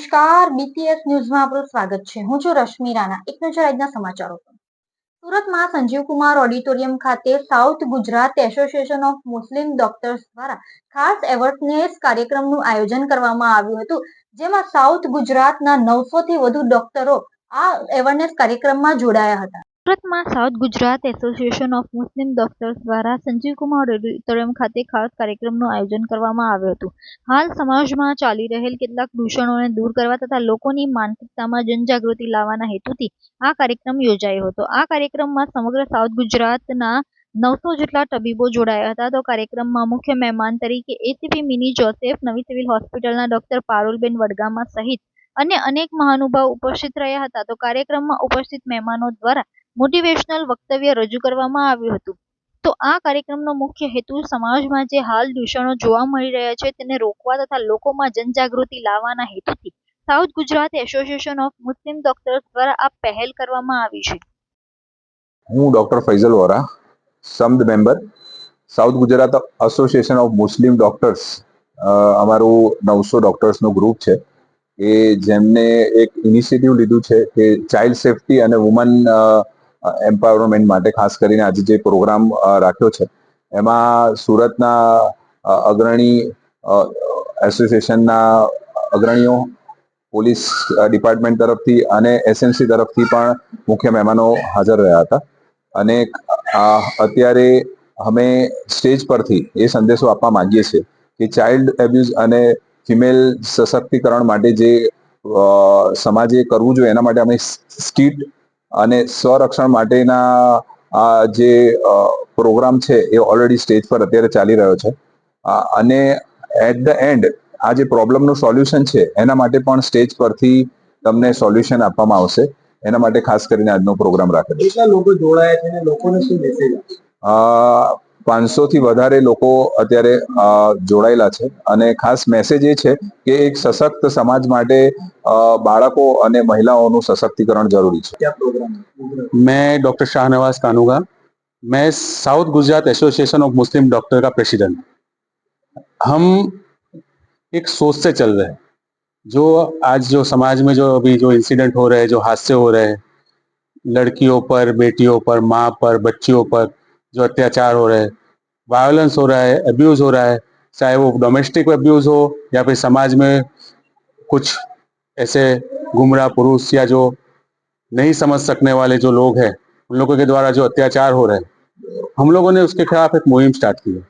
નમસ્કાર. બીટીએસ ન્યૂઝમાં આપનું સ્વાગત છે. હું છું રશ્મિ રાણા. એક નજર આજના સમાચારો પર. સુરતમાં સંજીવ કુમાર ઓડિટોરિયમ ખાતે south Gujarat association of Muslim doctors દ્વારા ખાસ એવર્નેસ કાર્યક્રમનું આયોજન કરવામાં આવ્યું હતું, જેમાં સાઉથ ગુજરાતના નવસો થી વધુ ડોક્ટરો આ એવરનેસ કાર્યક્રમમાં જોડાયા હતા. સુરતમાં south Gujarat association of Muslim doctors દ્વારા સંજીવકુમાર ઓડિટોરિયમ ખાતે ખાસ કાર્યક્રમનું આયોજન કરવામાં આવ્યું હતું. હાલ સમાજમાં ચાલી રહેલ કેટલાક દૂષણોને દૂર કરવા તથા લોકોની માનસિકતામાં જનજાગૃતિ લાવવાના હેતુથી આ કાર્યક્રમ યોજાયો હતો. આ કાર્યક્રમમાં સમગ્ર સાઉથ ગુજરાતના નવસો જેટલા તબીબો જોડાયા હતા. તો કાર્યક્રમમાં મુખ્ય મહેમાન તરીકે એસીપી મિની જોસેફ, નવી સિવિલ હોસ્પિટલના ડોક્ટર પારુલબેન વડગામા સહિત અને અનેક મહાનુભાવ ઉપસ્થિત રહ્યા હતા. તો કાર્યક્રમમાં ઉપસ્થિત મહેમાનો દ્વારા મોટિવેશનલ વક્તવ્ય રજૂ કરવામાં આવ્યું હતું. તો આ કાર્યક્રમનો મુખ્ય હેતુ સમાજમાં જે હાલ દૂષણો જોવા મળી રહ્યા છે તેને રોકવા તથા લોકોમાં જનજાગૃતિ લાવવાના હેતુથી south Gujarat association of Muslim doctors દ્વારા આ પહેલ કરવામાં આવી છે. હું doctor Faizal Vora, Samad member, south Gujarat association of Muslim doctors અમારું નવસો ડોક્ટર્સનું ગ્રુપ છે, એ જેમને એક ઇનિશિયેટિવ લીધું છે કે ચાઇલ્ડ સેફટી અને વુમન એમ્પાવરમેન્ટ માટે ખાસ કરીને આજે જે પ્રોગ્રામ રાખ્યો છે, એમાં સુરતના અગ્રણી એસોસિએશનના અગ્રણીઓ, પોલીસ ડિપાર્ટમેન્ટ તરફથી અને એસએમસી તરફથી પણ મુખ્ય મહેમાનો હાજર રહ્યા હતા. અને અત્યારે અમે સ્ટેજ પરથી એ સંદેશો આપવા માંગીએ છીએ કે ચાઇલ્ડ એબ્યુઝ અને ફિમેલ સશક્તિકરણ માટે જે સમાજે કરવું જોઈએ એના માટે અમે સ્કીટ અને સ્વરક્ષણ માટેના આ જે પ્રોગ્રામ છે એ ઓલરેડી સ્ટેજ પર અત્યારે ચાલી રહ્યો છે. અને એટ ધ એન્ડ આ જે પ્રોબ્લેમનું સોલ્યુશન છે એના માટે પણ સ્ટેજ પરથી તમને સોલ્યુશન આપવામાં આવશે. એના માટે ખાસ કરીને આજનો પ્રોગ્રામ રાખેલો છે. લોકો જોડાયા છે અને લોકોને શું મેસેજ પાંચસો થી વધારે લોકો અત્યારે જોડાયેલા છે અને ખાસ મેસેજ એ છે કે એક સશક્ત સમાજ માટે બાળકો અને મહિલાઓનું સશક્તિકરણ જરૂરી છે क्या प्रोग्राम है मैं डॉक्टर शाहनवाज कानूगा मैं south Gujarat association of Muslim doctor का प्रेसिडेंट हम एक सोच से चल रहे हैं जो आज जो समाज में जो अभी जो इंसिडेंट हो रहे हैं जो हादसे हो रहे हैं लड़कियों पर बेटियों पर माँ पर बच्चियों पर जो अत्याचार हो रहे हैं वायलेंस हो रहा है अब्यूज़ हो रहा है, चाहे वो डोमेस्टिक अब्यूज़ हो या फिर समाज में कुछ ऐसे गुमराह पुरुष या जो नहीं समझ सकने वाले जो लोग हैं, उन लोगों के द्वारा जो अत्याचार हो रहे हैं, हम लोगों ने उसके खिलाफ एक मुहिम स्टार्ट की है।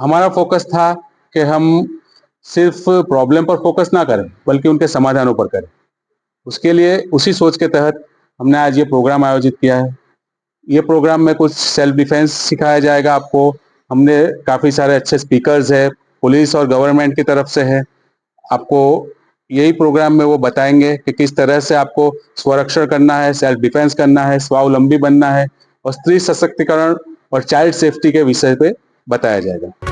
हमारा फोकस था कि हम सिर्फ़ प्रॉब्लम पर फोकस ना करें, बल्कि उनके समाधानों पर करें। उसके लिए उसी सोच के तहत हमने आज ये प्रोग्राम आयोजित किया है। ये प्रोग्राम में कुछ सेल्फ डिफेंस सिखाया जाएगा आपको। हमने काफ़ी सारे अच्छे स्पीकर्स है पुलिस और गवर्नमेंट की तरफ़ से है। आपको यही प्रोग्राम में वो बताएँगे कि किस तरह से आपको स्वरक्षण करना है सेल्फ डिफेंस करना है, स्वावलंबी बनना है और स्त्री सशक्तिकरण और चाइल्ड सेफ्टी के विषय पे बताया जाएगा।